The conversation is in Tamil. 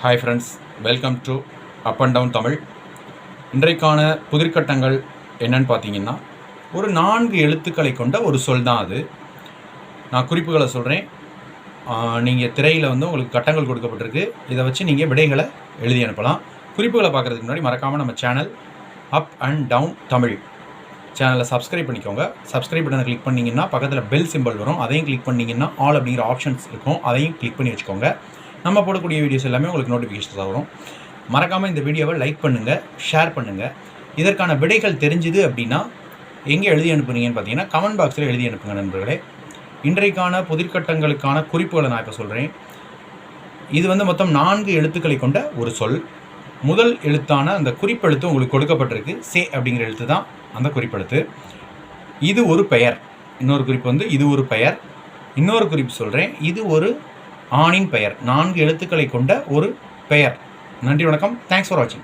Hi friends welcome to up and down Tamil இன்றைக்கான புதிர்கட்டங்கள் என்னன்னு பார்த்தீங்கன்னா ஒரு நான்கு எழுத்துக்களை கொண்ட ஒரு சொல் தான் அது. நான் குறிப்புகளை சொல்கிறேன் நீங்கள் திரையில் வந்து உங்களுக்கு கட்டங்கள் கொடுக்கப்பட்டிருக்கு. இதை வச்சு நீங்கள் விடைகளை எழுதி அனுப்பலாம். குறிப்புகளை பார்க்குறதுக்கு முன்னாடி மறக்காமல் நம்ம channel up and down Tamil சேனலை சப்ஸ்கிரைப் பண்ணிக்கோங்க. சப்ஸ்கிரைப் பட்டனை கிளிக் பண்ணிங்கன்னா பக்கத்தில் பெல் சிம்பிள் வரும். அதையும் கிளிக் பண்ணிங்கன்னா ஆல் அப்படிங்கிற ஆப்ஷன்ஸ் இருக்கும். அதையும் கிளிக் பண்ணி வச்சுக்கோங்க. நம்ம போடக்கூடிய வீடியோஸ் எல்லாமே உங்களுக்கு நோட்டிஃபிகேஷன்ஸ் வரும். மறக்காமல் இந்த வீடியோவை லைக் பண்ணுங்கள் ஷேர் பண்ணுங்கள் இதற்கான விடைகள் தெரிஞ்சுது அப்படின்னா எங்கே எழுதி அனுப்புனீங்கன்னு பார்த்தீங்கன்னா கமெண்ட் பாக்ஸில் எழுதி அனுப்புங்க நண்பர்களே. இன்றைக்கான புதிர்கட்டங்களுக்கான குறிப்புகளை நான் இப்போ சொல்கிறேன் இது வந்து மொத்தம் நான்கு எழுத்துக்களை கொண்ட ஒரு சொல். முதல் எழுத்தான அந்த குறிப்பெழுத்து உங்களுக்கு கொடுக்கப்பட்டிருக்கு. சே அப்படிங்கிற எழுத்து தான் அந்த குறிப்பெழுத்து. இது ஒரு பெயர். இன்னொரு குறிப்பு வந்து இது ஒரு பெயர். இன்னொரு குறிப்பு சொல்கிறேன் இது ஒரு ஆணின் பெயர். நான்கு எழுத்துக்களை கொண்ட ஒரு பெயர். நன்றி வணக்கம். தேங்க்ஸ் ஃபார் வாட்சிங்